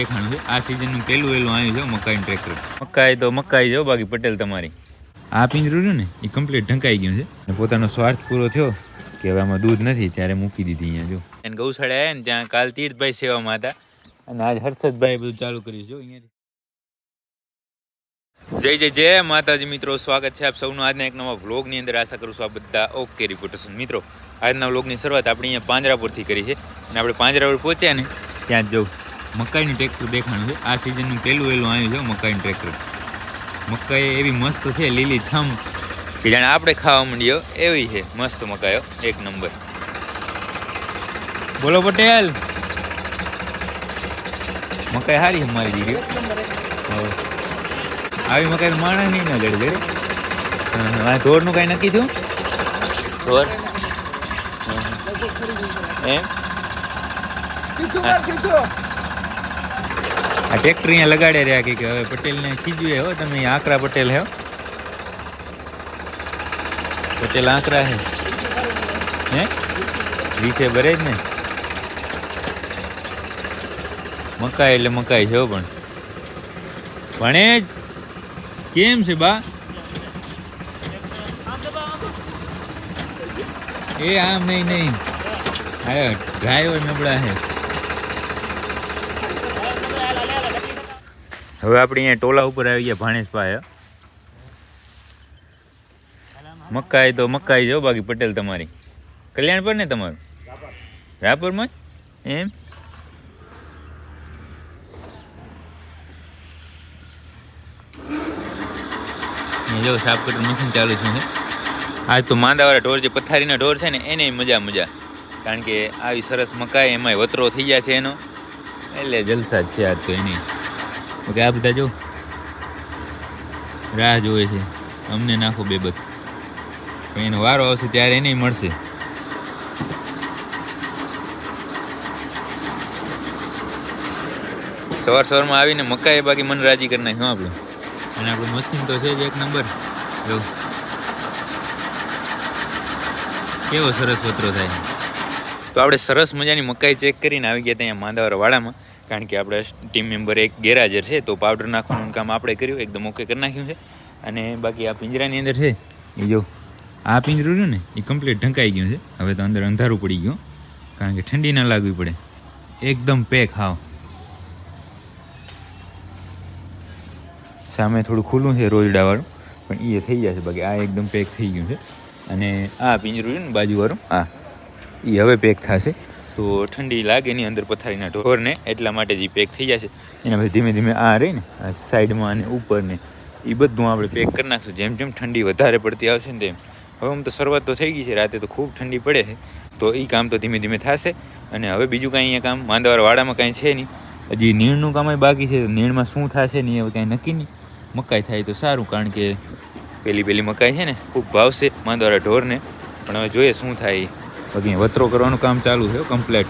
દેખાણું છે. આ સિઝનનું પહેલું વહેલું આવ્યું છે મકાઈનું ટ્રેક્ટર મકાઈ તો મકાઈ જો બાકી પટેલ તમારી. આ પિંજરું રહ્યું ને એ કમ્પ્લીટ ઢંકાઈ ગયું છે. અને પોતાનો સ્વાર્થ પૂરો થયો કે હવે આમાં દૂધ નથી ત્યારે મૂકી દીધી અહીંયા જો. એને ગૌશાળા આવ્યા ને ત્યાં કાલ તીર્થભાઈ સેવામાં હતા. અને આજ હર્ષદભાઈ બધું ચાલુ કર્યું જો અહીંયાથી. જય જય જય માતાજી મિત્રો સ્વાગત છે આપ સૌનું. આજના એક નવા વ્લોગની અંદર આશા કરું છું આ બધા ઓકે રિપોર્ટર્સ મિત્રો આજના વ્લોગની શરૂઆત આપણે અહીંયા પાંજરાપુરથી કરી છે. અને આપણે પાંજરાપુર પહોંચ્યા ને ત્યાં જ જવું મકાઈનું ટ્રેક્ટર દેખાણું છે. આ સિઝનનું પહેલું વહેલું આવ્યું છે મકાઈનું ટ્રેક્ટર મકાઈ એવી મસ્ત છે લીલી છમ. કે જાણે આપણે ખાવા માંડીયો એવી છે. મસ્ત મકાઈઓ એક નંબર. બોલો પટેલ. મકાઈ સારી છે મારી દીકરીઓ. આવી મકાઈ માણસ નહીં ના ગળે આ ઢોરનું કાંઈ નક્કી થયું? ઢોર? એમ આ ટ્રેક્ટર અહીંયા લગાડે રહ્યા કે હવે પટેલને ખીજવે હો, તમે આકરા પટેલ હે પટેલ આકરા હે. હે? વિશે ભરે જ ને. મકાઈ એટલે મકાઈ છે પણ. ભણેજ કેમ છે બા? એ આમ નહીં નહીં. ડ્રાઈવર નબળા છે હવે આપણે અહીંયા ટોલા ઉપર આવી ગયા પાસે મકાઈ તો મકાઈ જો બાકી પટેલ તમારી. કલ્યાણ પર ને તમારું? રાપરમાં? એમ? જો સાફ કટર મશીન ચાલુ છે આ તો માંદાવાળા ઢોર જે પથારીના ઢોર છે ને, એને મજા મજા. કારણ કે આવી સરસ મકાઈ, એમાંય વતરો થઈ જાય છે એનો. એટલે જલસા જ છે આજ તો એની. ઓકે, આ બધા જો રાહ જોવે છે. અમને નાખો બે બધ એનો વારો આવશે ત્યારે એને મળશે. સવાર સવારમાં આવીને મકાઈ બાકી મન રાજી કરી નાખ્યું આપણે. અને આપણું મશીન તો છે જ એક નંબર જો. કેવો સરસ પત્રો થાય. તો આપણે સરસ મજાની મકાઈ ચેક કરીને આવી ગયા ત્યાં માંદાવર વાડામાં. કારણ કે આપણે ટીમ મેમ્બર એક ગેરહાજર છે, તો પાવડર નાખવાનું કામ આપણે કર્યું, એકદમ ઓકે કરી નાખ્યું છે. અને બાકી આ પિંજરાની અંદર છે, એ જો, આ પિંજરું રહ્યું ને, એ કમ્પ્લીટ ઢંકાઈ ગયું છે. હવે તો અંદર અંધારું પડી ગયું, કારણ કે ઠંડી ના લાગવી પડે. એકદમ પેક હાવ. સામે થોડું ખુલ્લું છે રોજડાવાળું પણ એ થઈ જશે બાકી આ એકદમ પેક થઈ ગયું છે. અને આ પિંજરું છે ને બાજુવાળું, આ એ હવે પેક થશે. તો ઠંડી લાગે ની અંદર પથારીના ઢોરને, એટલા માટે જ પેક થઈ જશે. એના પછી ધીમે ધીમે આ રહી ને સાઈડમાં અને ઉપર ને એ બધું આપણે પેક કરી નાખશું. જેમ જેમ ઠંડી વધારે પડતી આવશે ને તેમ. હવે આમ તો શરૂઆત તો થઈ ગઈ છે, રાતે તો ખૂબ ઠંડી પડે છે. તો એ કામ તો ધીમે ધીમે થશે. અને હવે બીજું કાંઈ અહીંયા કામ માંદાવાર વાડામાં કાંઈ છે નહીં. હજી નીણનું કામ બાકી છે નીણમાં શું થશે નહીં હવે કાંઈ નક્કી નહીં. મકાઈ થાય તો સારું, કારણ કે પેલી પેલી મકાઈ છે ને, ખૂબ ભાવશે માંદવાળા ઢોરને. પણ હવે જોઈએ શું થાય. બાકી વતરો કરવાનું કામ ચાલુ છે કમ્પ્લેટ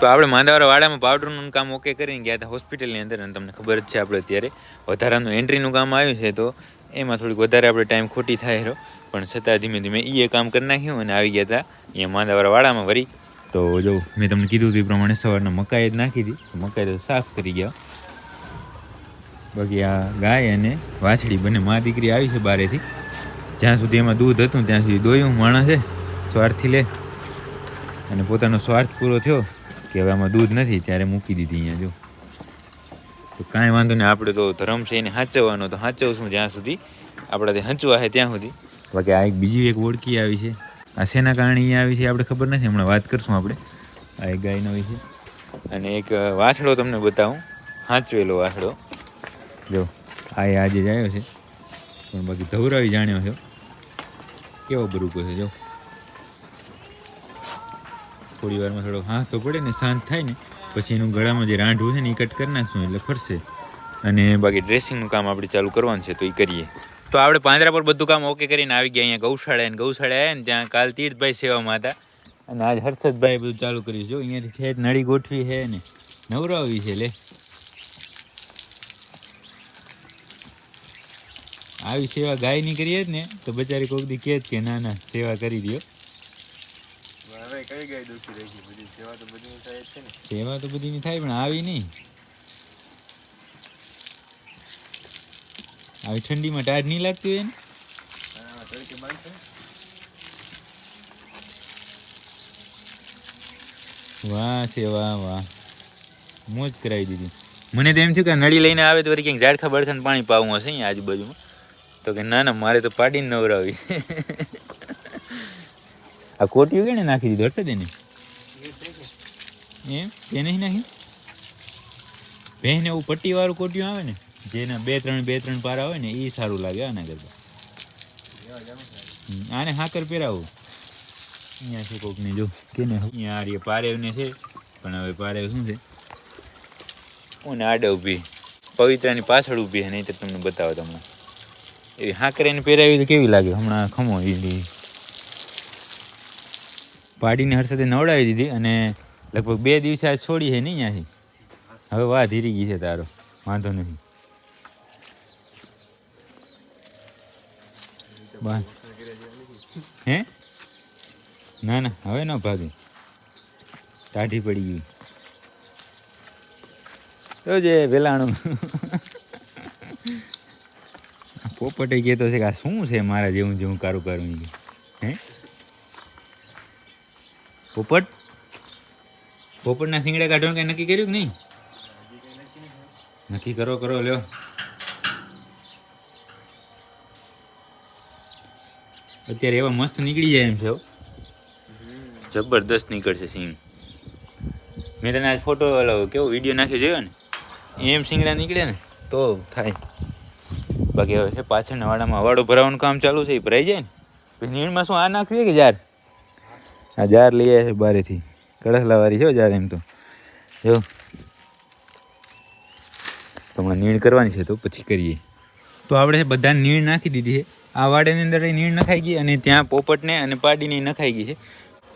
તો આપણે માંદાવાળા વાડામાં પાવડરનું કામ ઓકે કરીને ગયા હતા હોસ્પિટલની અંદર અને તમને ખબર જ છે આપણે અત્યારે વધારાનું એન્ટ્રીનું કામ આવ્યું છે તો એમાં થોડીક વધારે આપણે ટાઈમ ખોટી થાય રહ્યો પણ છતાં ધીમે ધીમે એ કામ કરી નાખ્યું અને આવી ગયા હતા અહીંયા માંદાવાળા વાડામાં વળી તો જો મેં તમને કીધું હતું એ પ્રમાણે સવારના મકાઈ જ નાખી હતી. મકાઈ તો સાફ કરી ગયા. બાકી આ ગાય અને વાછડી બંને મા દીકરી આવી છે બારેથી. જ્યાં સુધી એમાં દૂધ હતું ત્યાં સુધી દોયું માણસે. સ્વાર્થથી લે. અને પોતાનો સ્વાર્થ પૂરો થયો કે હવે આમાં દૂધ નથી, ત્યારે મૂકી દીધી અહીંયા, જો. તો કાંઈ વાંધો નહીં, આપણે તો ધર્મ છે એને સાચવવાનો તો સાચવશું જ્યાં સુધી આપણાથી હંચવા છે ત્યાં સુધી. બાકી આ એક બીજી એક ઓળખી આવી છે. આ શેના કારણે અહીંયા આવી છે આપણે ખબર નથી, હમણાં વાત કરશું આપણે. આ એક ગાયનો વિશે અને એક વાછડો તમને બતાવું. સાચવેલો વાછડો. જો, આ એ આજે જ આવ્યો છે. પણ બાકી ધવરાવી જાણ્યો છે. કેવો બરૂકો છે, જો. થોડી વારમાં થોડો હાથ તો પડે ને શાંત થાય ને, પછી એનું ગળામાં જે રાંઢું છે ને એ કટ કરી નાખશું એટલે ફરશે. અને બાકી ડ્રેસિંગનું કામ આપણે ચાલુ કરવાનું છે તો એ કરીએ. તો આપણે પાંજરા પર બધું કામ ઓકે કરીને આવી ગયા અહીંયા ગૌશાળા અને ગૌશાળા આવ્યા ને ત્યાં કાલ તીર્થભાઈ સેવામાં હતા. અને આજ હર્ષદભાઈ બધું ચાલુ કર્યું જો, અહીંયાથી ખેત નળી ગોઠવી છે ને નવરાવી છે, લે. આવી સેવા ગાયની કરીએ જ ને, તો બચારી કોક દી કહે જ કે, ના ના, સેવા કરી દો કઈ ગાય દુખી રહી છે બધી સેવા તો બધીની થાય છે ને. સેવા તો બધીની થાય પણ આવી નહીં. આવી ઠંડીમાં ટાઢ નહીં લાગતી હોય ને? તડકે બાંધ વાહ છે વાહ વાહ. મોજ કરાવી દીધી. મને તો એમ થયું કે નળી લઈને આવે તો વળી ક્યાંક ઝાડખા બળખાને પાણી પાવું હશે અહીંયા આજુબાજુમાં. તો કે ના ના મારે તો પાડીને નવરાવી. આ કોટિયું કેને નાખી દીધું? હશે તેને એમ? તેને નાખી? ભેંને એવું પટ્ટીવાળું કોટિયું આવે ને, જેના બે ત્રણ બે ત્રણ પારા હોય ને એ સારું લાગે આના કરતા. આને હાકર પહેરાવું. અહીંયા છે કોકને જો, કેને અહીંયા આ રે પારેવને છે, પણ હવે પારેવ શું છે? હું આડે ઊભી? પવિત્રાની પાછળ ઊભી છે નહીં તો તમને બતાવો તમને. એવી હાકરે એને પહેરાવી તો કેવી લાગે? હમણાં ખમો એ પાડીને હર્ષદે નવડાવી દીધી અને લગભગ બે દિવસે આ છોડી છે નહીં અહીંયાથી હવે વાહ ધીરી ગઈ છે તારો. વાંધો નહીં. હે? ના ના, હવે ન ભાગે. ટાઢી પડી ગઈ. તો જે વેલાણું. પોપટે કહેતો છે કે આ શું છે મારા જેવું જેવું કારું કરવું. હે? પોપટ? પોપટના શિંગડા કાઢવાનું કઈ નક્કી કર્યું કે નહીં? નક્કી કરો કરો લ્યો. અત્યારે એવા મસ્ત નીકળી જાય એમ છે જબરદસ્ત નીકળશે સિંગ મેં તને આજ ફોટો ઓલો કેવો વીડિયો નાખ્યો જોયો ને? એમ સિંગડા નીકળે ને તો થાય. બાકી હવે છે પાછળના વાડામાં વાડો ભરાવાનું કામ ચાલુ છે એ ભરાઈ જાય ને. નીણમાં શું આ નાખ્યું કે જાર? આ જાર લઈ આવ્યા છે બારેથી. કળસલાવાળી છે જાર એમ તો. જો. હમણાં નીણ કરવાની છે તો પછી કરીએ. તો આપણે બધા નીણ નાખી દીધી છે. આ વાડાની અંદર નીણ નખાઈ ગઈ અને ત્યાં પોપટને અને પાડીને નખાઈ ગઈ છે.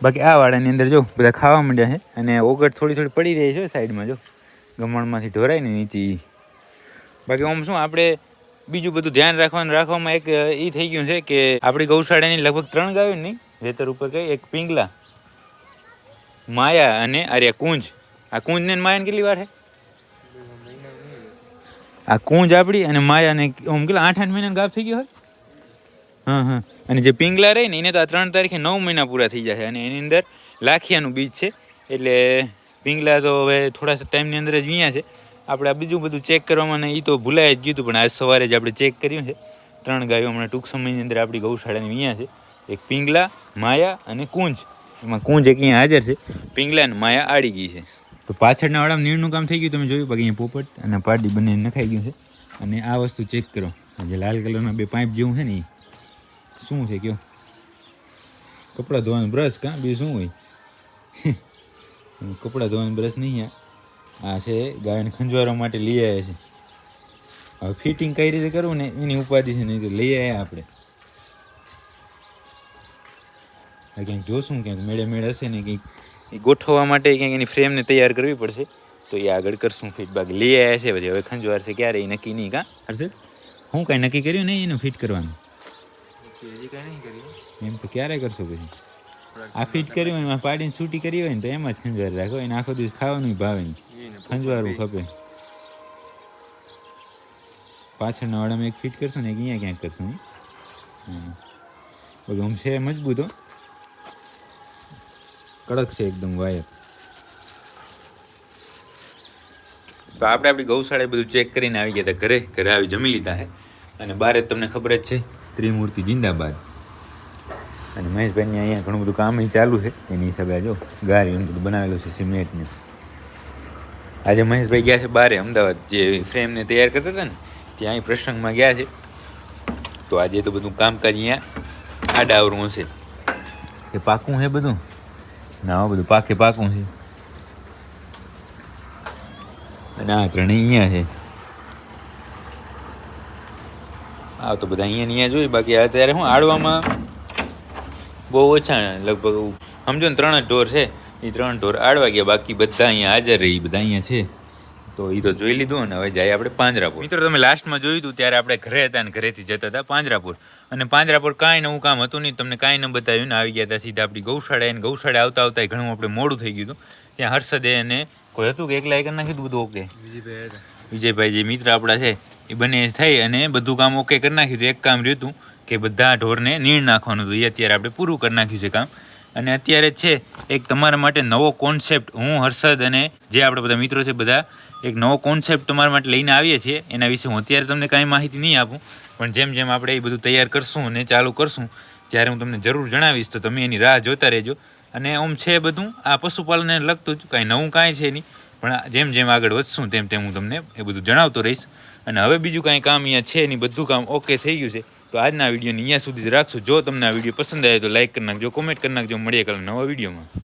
બાકી આ વાડાની અંદર જો બધા ખાવા માંડ્યા છે અને ઓગળ થોડી થોડી પડી રહી છે સાઈડમાં જો. ગમણમાંથી ઢોરાય ને નીચે બાકી આમ શું આપણે બીજું બધું ધ્યાન રાખવાનું રાખવામાં એક એ થઈ ગયું છે કે આપણી ગૌશાળાની લગભગ ત્રણ ગાયો નહીં. વેતર ઉપર કઈ? એક પિંગલા. માયા અને આર્યા કુંજ. આ કુંજ ને માયાને કેટલી વાર છે આ કુંજ આપણી અને માયા ને આમ કેટલા? આઠ આઠ મહિના ગાપ થઈ ગયો હોય? હા હા. અને જે પિંગલા રહી ને, એને તો આ ત્રણ તારીખે નવ મહિના પૂરા થઈ જશે અને એની અંદર લાખિયાનું બીજ છે. એટલે પિંગલા તો હવે થોડા ટાઈમની અંદર જ વિયા છે. આપણે આ બીજું બધું ચેક કરવામાં ને એ તો ભૂલાઈ જ ગયું હતું, પણ આજ સવારે જ આપણે ચેક કર્યું છે. ત્રણ ગાયો હમણાં ટૂંક સમયની અંદર આપણી ગૌશાળાની વિયા છે. એક પિંગલા, માયા અને કુંજ. એમાં કુંજ એક અહીંયા હાજર છે. પિંગલા અને માયા આડી ગઈ છે. તો પાછળના વાળામાં નીણનું કામ થઈ ગયું. તમે જોયું, બાકી અહીંયા પોપટ અને પાડી બંને નખાઈ ગયું છે. અને આ વસ્તુ ચેક કરો. જે લાલ કલરના બે પાઇપ જેવું છે ને એ. શું છે કયો? કપડાં ધોવાનું બ્રશ કાં? બીજું શું હોય? કપડાં ધોવાનું બ્રશ નહીં આ. છે, ગાયને ખંજવારવા માટે લઈ આવ્યા છે. હવે ફિટિંગ કઈ રીતે કરવું ને? એની ઉપાધિ છે નહીં તો લઈ આવ્યા આપણે હવે ક્યાંક જોશું ક્યાંક મેળે મેળ હશે ને કંઈક એ ગોઠવવા માટે ક્યાંક એની ફ્રેમને તૈયાર કરવી પડશે. તો એ આગળ કરશું ફીડબેક બાકી લઈ આવ્યા છે પછી હવે ખંજવાર છે ક્યારે એ નક્કી નહીં કાં? હર્ષદ હું કાંઈ નક્કી કર્યું નહીં એનું ફિટ કરવાનું? હજી કઈ નહીં કર્યું. એમ તો ક્યારે કરશો પછી? આ ફિટ કર્યું હોય ને એમાં પાડીને છૂટી કરી હોય ને તો એમાં જ ખંજવાર રાખો એને આખો દિવસ ખાવાનું ભાવે નહીં. ખંજવારું ખપે. પાછળના વાળામાં એક ફિટ કરશું ને એક અહીંયા ક્યાંક કરશું. બધું આમ છે મજબૂત હો. કડક છે એકદમ વાયર. તો આપણે આપણી ગૌશાળાએ બધું ચેક કરીને આવી ગયા હતા ઘરે. ઘરે આવી જમી લીધા હે. અને બારે તમને ખબર જ છે, ત્રિમૂર્તિ જિંદાબાદ. અને મહેશભાઈની અહીંયા ઘણું બધું કામ ચાલુ છે. એની હિસાબે આ જો ગારી બધું બનાવેલું છે, સિમેન્ટને. આજે મહેશભાઈ ગયા છે બારે, અમદાવાદ. જે ફ્રેમને તૈયાર કરતા હતા ને, ત્યાં અહીં પ્રસંગમાં ગયા છે. તો આજે તો બધું કામકાજ અહીંયા આડાવરું હશે. એ પાકું છે બધું? ના બધું પાકે પાકું છે. અને આ ત્રણેય અહીંયા છે. આ તો બધા અહીંયા અહીંયા જોઈ બાકી અત્યારે હું આડવામાં બહુ ઓછા લગભગ સમજો ને, ત્રણ જ ઢોર છે. એ ત્રણ ઢોર આડવા ગયા, બાકી બધા અહીંયા હાજર રહી બધા અહીંયા છે. તો એ તો જોઈ લીધું અને હવે જાય આપણે પાંજરાપુર. મિત્રો, તમે લાસ્ટમાં જોયું હતું ત્યારે આપણે ઘરે હતા અને ઘરેથી જતા હતા પાંજરાપુર. અને પાંજરાપુર કાંઈ નવું કામ હતું નહીં, તમને કાંઈ ન બતાવ્યું ને આવી ગયા હતા સીધા આપણી ગૌશાળા અને ગૌશાળા આવતા આવતા ઘણું આપણે મોડું થઈ ગયું હતું. ત્યાં હર્ષદે અને કોઈ હતું કે એકલા એક નાખી દીધું બધું ઓકે વિજયભાઈ જે મિત્ર આપણા છે, એ બંને થઈ અને બધું કામ ઓકે કરી નાખ્યું હતું. એક કામ રહ્યું હતું કે બધા ઢોરને નીણ નાખવાનું હતું. એ અત્યારે આપણે પૂરું કરી નાખ્યું છે કામ. અને અત્યારે છે, એક તમારા માટે નવો કોન્સેપ્ટ હું, હર્ષદ અને જે આપણા બધા મિત્રો છે બધા એક નવો કોન્સેપ્ટ તમારા માટે લઈને આવીએ છીએ. એના વિશે હું અત્યારે તમને કાંઈ માહિતી નહીં આપું, પણ જેમ જેમ આપણે એ બધું તૈયાર કરશું અને ચાલુ કરશું ત્યારે હું તમને જરૂર જણાવીશ, તો તમે એની રાહ જોતા રહેજો. અને આમ છે બધું, આ પશુપાલનને લગતું જ કાંઈ નવું કાંઈ છે નહીં, પણ જેમ જેમ આગળ વધશું, તેમ તેમ હું તમને એ બધું જણાવતો રહીશ. અને હવે બીજું કાંઈ કામ અહીંયા છે નહીં, બધું કામ ઓકે થઈ ગયું છે, તો આજના વિડીયોને અહીંયા સુધી જ રાખશું. જો તમને આ વીડિયો પસંદ આવે તો લાઈક કરી નાખજો, કોમેન્ટ કરી નાખજો, મળીએ કાલે નવા વિડીયોમાં.